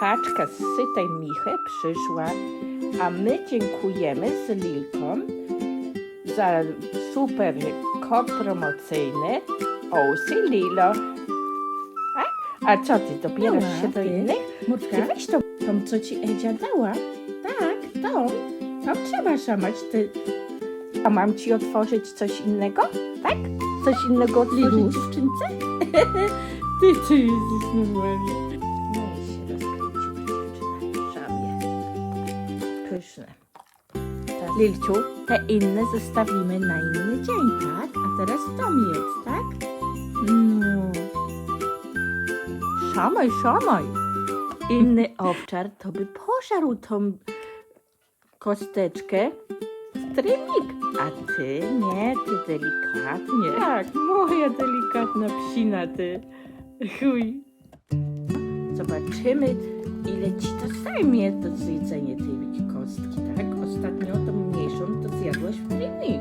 paczka z sytej michy przyszła, a my dziękujemy z Lilką za super kod promocyjny Ousy Lilo. A, a co ty, dobierasz się do ty? innych? Ty Murka, weź to, tą co ci Edzia dała? Tak, tą. Tą trzeba szamać. Ty, a mam ci otworzyć coś innego? Tak? Coś innego otworzyć dziewczynce? ty, ty jesteś normalnie. Pyszne. Lilciu, te inne zostawimy na inny dzień, tak? A teraz tą jedz, tak? No. Szamaj, szamaj. Inny owczar to by pożarł tą kosteczkę w trymik. A ty nie, ty delikatnie. Tak, moja delikatna psina, ty. Chuj. Zobaczymy, ile ci to zajmie to zjedzenie tej kostki, tak? Ostatnio tą mniejszą to zjadłaś w trymik.